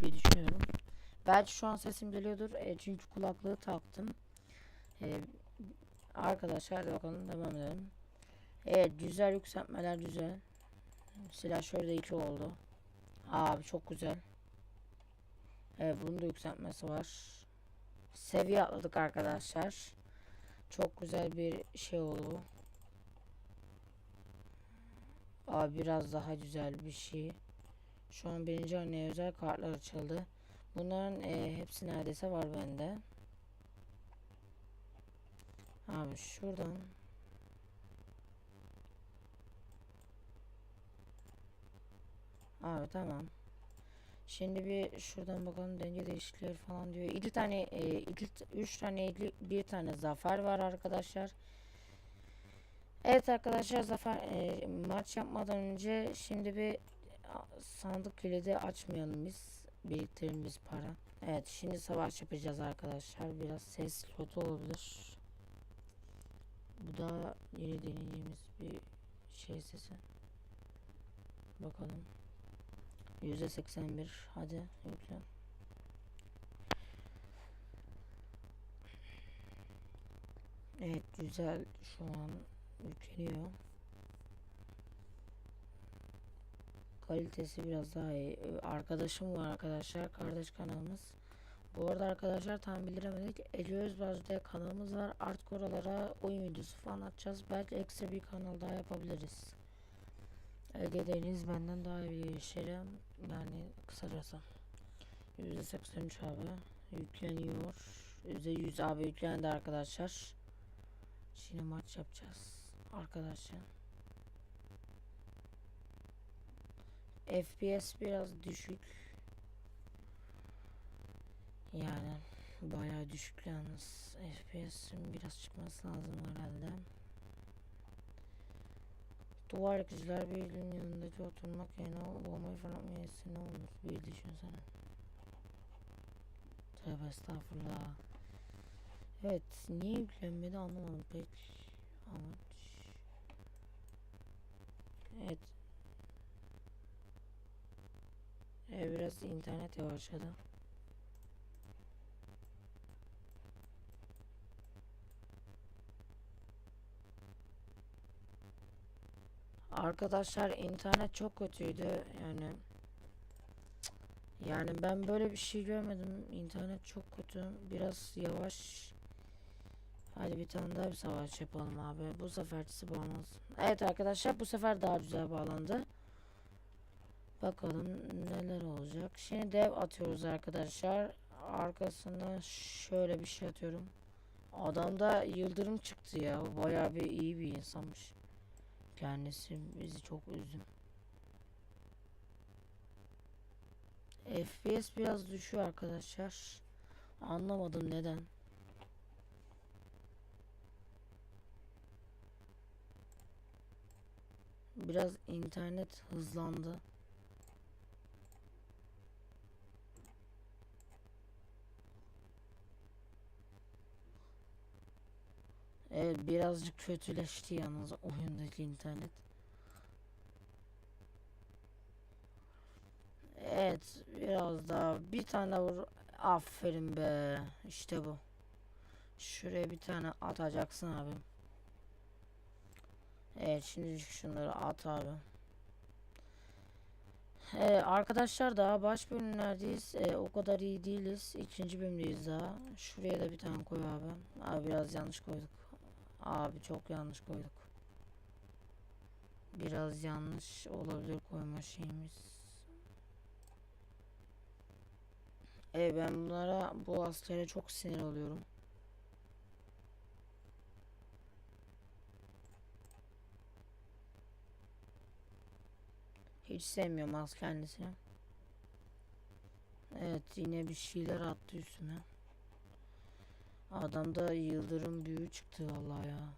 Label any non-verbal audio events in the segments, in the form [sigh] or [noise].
diye düşünüyorum. Belki şu an sesim geliyordur. E, çünkü kulaklığı taktım. E, arkadaşlar hadi bakalım devam edelim. Evet güzel yükseltmeler güzel. Silah şöyle iki oldu. Abi çok güzel. Evet bunun da yükseltmesi var. Seviye atladık arkadaşlar. Çok güzel bir şey oldu. Abi biraz daha güzel bir şey. Şu an birinci örneğe özel kartlar açıldı. Bunların e, hepsi neredeyse var bende. Abi şuradan Abi tamam. Şimdi bir şuradan bakalım denge değişiklikleri falan diyor. İki tane, e, iki, üç tane, iki- bir tane zafer var arkadaşlar. Evet arkadaşlar zafer e, maç yapmadan önce şimdi bir sandık kilidi açmayalım biz. Biriktirimiz para. Evet şimdi savaş yapacağız arkadaşlar. Biraz ses kötü olabilir. Bu da yeni deneyeceğimiz bir şey sesi. Bakalım. Yüzde 81 hadi yükle. Evet güzel şu an yükleniyor. Kalitesi biraz daha iyi. Ee, Arkadaşım var arkadaşlar. Kardeş kanalımız. Bu arada arkadaşlar tam bildiremedik. Ece Özbaz'da kanalımız var. Artık oralara oyun videosu falan atacağız. Belki ekstra bir kanal daha yapabiliriz. Ege Deniz benden daha iyi gelişerim. Yani kısacası. %83 abi. Yükleniyor. %100 abi yüklendi arkadaşlar. Şimdi maç yapacağız. Arkadaşlar. FPS biraz düşük. Yani bayağı düşük yalnız. FPS'in biraz çıkması lazım herhalde. Duvar yakıcılar birliğinin yanındaki oturmak yerine o bombayı fırlatmayası ne olur bir düşünsene. Tövbe estağfurullah. Evet niye yüklenmedi anlamadım pek. Amaç. Evet. Evet biraz internet yavaşladı. Arkadaşlar internet çok kötüydü yani. Yani ben böyle bir şey görmedim. İnternet çok kötü. Biraz yavaş. Hadi bir tane daha bir savaş yapalım abi. Bu sefercisi bağlansın. Evet arkadaşlar bu sefer daha güzel bağlandı. Bakalım neler olacak. Şimdi dev atıyoruz arkadaşlar. Arkasına şöyle bir şey atıyorum. Adamda yıldırım çıktı ya. Bayağı bir iyi bir insanmış. Kendisi bizi çok üzdü. FPS biraz düşüyor arkadaşlar. Anlamadım neden. Biraz internet hızlandı. Evet birazcık kötüleşti yalnız oyundaki internet. Evet biraz daha bir tane vur. Aferin be. İşte bu. Şuraya bir tane atacaksın abi. Evet şimdi şunları at abi. Ee, arkadaşlar daha baş bölümlerdeyiz. Ee, o kadar iyi değiliz. İkinci bölümdeyiz daha. Şuraya da bir tane koy abi. Abi biraz yanlış koyduk. Abi çok yanlış koyduk. Biraz yanlış olabilir koyma şeyimiz. E ben bunlara bu askere çok sinir oluyorum. Hiç sevmiyorum az kendisini. Evet yine bir şeyler attı üstüne. Adamda yıldırım büyü çıktı vallahi ya.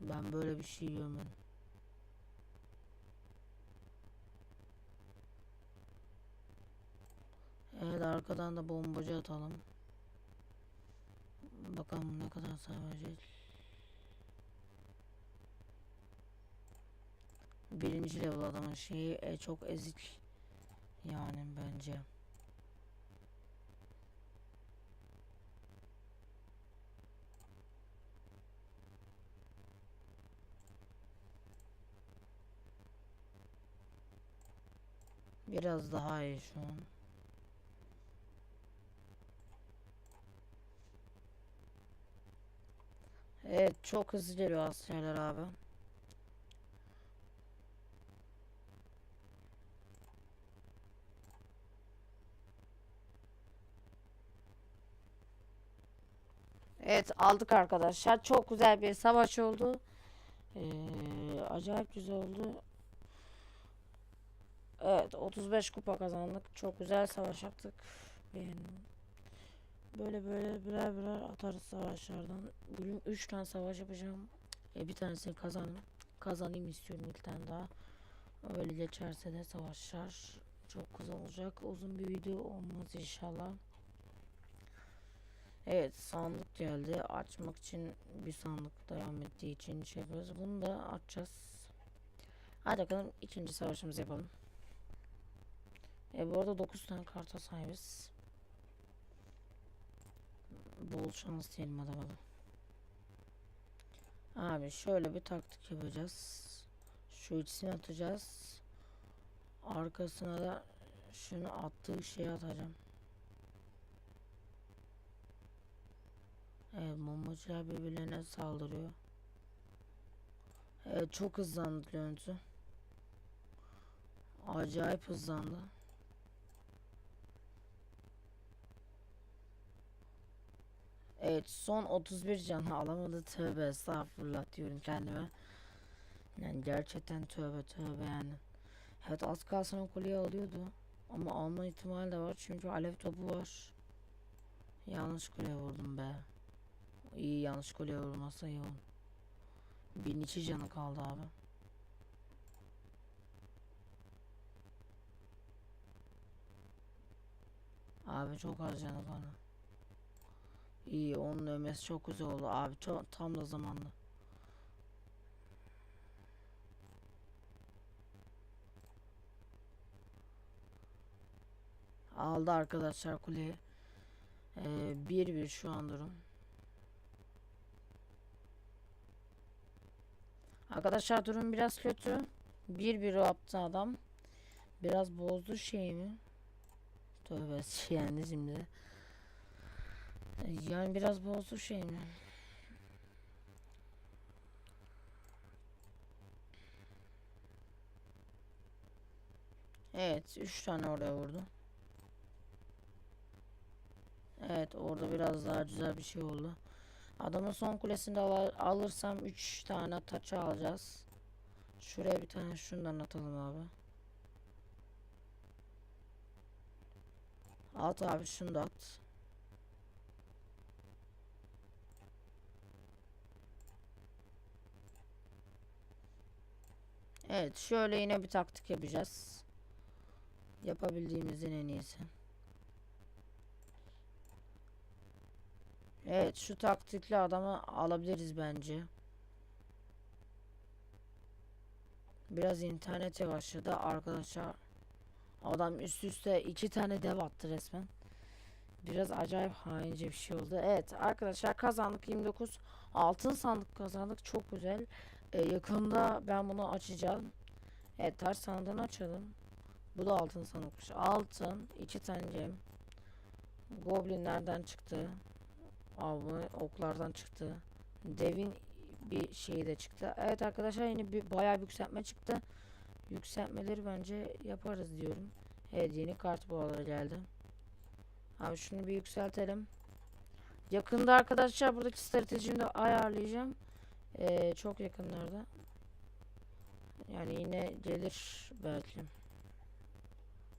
Ben böyle bir şey görmedim. Evet arkadan da bombacı atalım. Bakalım ne kadar savaşacak. Birinci level adamın şeyi e, çok ezik. Yani bence. Biraz daha iyi şu an. Evet çok hızlı geliyor askerler abi. Evet aldık arkadaşlar. Çok güzel bir savaş oldu. Ee, acayip güzel oldu. Evet 35 kupa kazandık. Çok güzel savaş yaptık. Beğendim. Böyle böyle birer birer atarız savaşlardan. Bugün 3 tane savaş yapacağım. E, bir tanesini kazandım. Kazanayım istiyorum bir tane daha. Öyle geçerse de savaşlar çok güzel olacak. Uzun bir video olmaz inşallah. Evet sandık geldi. Açmak için bir sandık devam ettiği için şey yapıyoruz. Bunu da açacağız. Hadi bakalım ikinci savaşımızı yapalım. E bu arada 9 tane karta sahibiz. Bol şans diyelim hadi bakalım. Abi şöyle bir taktik yapacağız. Şu ikisini atacağız. Arkasına da şunu attığı şeyi atacağım. Evet bombacılar birbirlerine saldırıyor. Evet çok hızlandı görüntü. Acayip hızlandı. Evet son 31 canı alamadı tövbe estağfurullah diyorum kendime. Yani gerçekten tövbe tövbe yani. Evet az kalsın o kuleyi alıyordu. Ama alma ihtimali de var çünkü alev topu var. Yanlış kuleye vurdum be. İyi yanlış kuleye vurmazsa iyi olur. Bin içi canı kaldı abi. Abi çok az canı kaldı. İyi onun ölmesi çok güzel oldu abi çok tam da zamanlı. Aldı arkadaşlar kuleyi. Ee, bir bir şu an durum. Arkadaşlar durum biraz kötü. Bir bir yaptı adam. Biraz bozdu şeyimi. Tövbe [laughs] yani şimdi. Yani biraz bozdu şeyimi. Evet, üç tane oraya vurdu. Evet, orada biraz daha güzel bir şey oldu. Adamın son kulesinde al alırsam 3 tane taça alacağız. Şuraya bir tane şundan atalım abi. At abi şunu da at. Evet şöyle yine bir taktik yapacağız. Yapabildiğimizin en iyisi. Evet şu taktikli adamı alabiliriz bence. Biraz internet yavaşladı arkadaşlar. Adam üst üste iki tane dev attı resmen. Biraz acayip haince bir şey oldu. Evet arkadaşlar kazandık 29 altın sandık kazandık çok güzel. Ee, yakında ben bunu açacağım. Evet ters sandığını açalım. Bu da altın sandıkmış. Altın iki tane gem. Goblinlerden çıktı. Abi oklardan çıktı. Devin bir şeyi de çıktı. Evet arkadaşlar yine bir bayağı bir yükseltme çıktı. Yükseltmeleri bence yaparız diyorum. Evet yeni kart boğaları geldi. Abi şunu bir yükseltelim. Yakında arkadaşlar buradaki stratejimi de ayarlayacağım. Ee, çok yakınlarda. Yani yine gelir belki.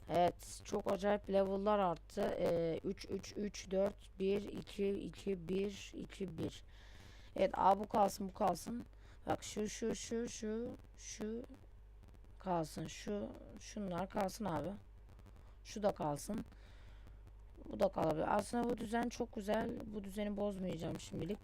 Evet çok acayip level'lar arttı. Ee, 3 3 3 4 1 2 2 1 2 1. Evet a bu kalsın bu kalsın. Bak şu şu şu şu şu kalsın. Şu şunlar kalsın abi. Şu da kalsın. Bu da kalabilir. Aslında bu düzen çok güzel. Bu düzeni bozmayacağım şimdilik.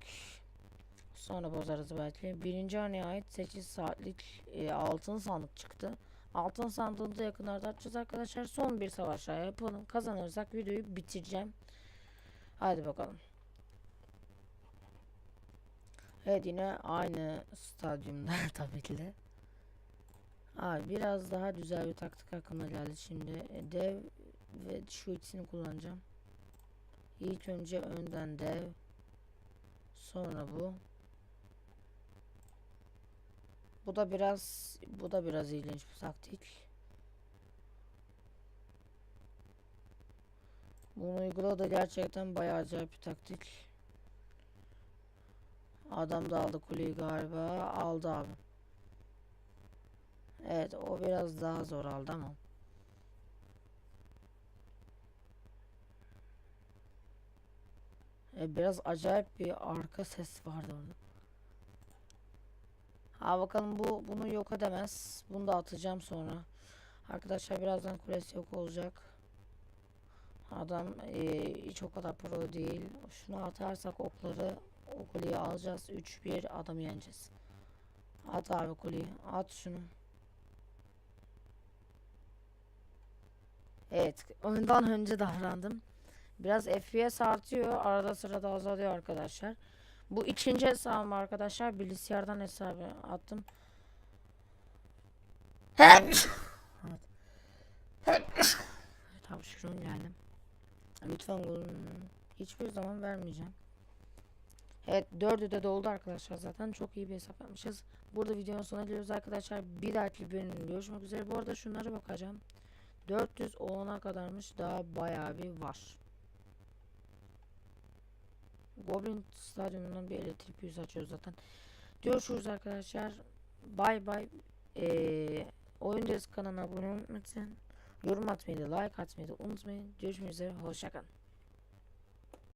Sonra bozarız belki. Birinci haneye ait 8 saatlik e, altın sandık çıktı. Altın sandığını da yakınlarda açacağız arkadaşlar. Son bir savaş daha yapalım. Kazanırsak videoyu bitireceğim. Hadi bakalım. Evet yine aynı stadyumda [laughs] tabii ki de. Abi biraz daha güzel bir taktik aklıma geldi şimdi. E, Dev ve şu ikisini kullanacağım. İlk önce önden dev. Sonra bu. Bu da biraz bu da biraz ilginç bir taktik. Bunu uyguladı gerçekten bayağı acayip bir taktik. Adam da aldı kuleyi galiba. Aldı abi. Evet o biraz daha zor aldı ama. E, biraz acayip bir arka ses vardı orada. Ha bakalım bu bunu yok edemez. Bunu da atacağım sonra. Arkadaşlar birazdan kulesi yok olacak. Adam e, hiç o kadar pro değil. Şunu atarsak okları o kuleyi alacağız. 3-1 adamı yeneceğiz. At abi kuleyi. At şunu. Evet. Ondan önce davrandım. Biraz FPS artıyor. Arada sırada azalıyor arkadaşlar. Bu ikinci hesabım arkadaşlar. Bilgisayardan hesabı attım. Evet. Abi şunu geldim. Lütfen hiçbir zaman vermeyeceğim. Evet dördü de doldu arkadaşlar zaten çok iyi bir hesap yapmışız. Burada videonun sonuna geliyoruz arkadaşlar. Bir dahaki bölümde görüşmek üzere. Bu arada şunlara bakacağım. 400 olana kadarmış daha bayağı bir var. Goblin stadyumundan bir elektrik yüzü açıyoruz zaten. Görüşürüz arkadaşlar. Bay bay. Ee, Oyun kanalına abone olmayı unutmayın. Yorum atmayı da like atmayı da unutmayın. Görüşmek üzere. Hoşçakalın.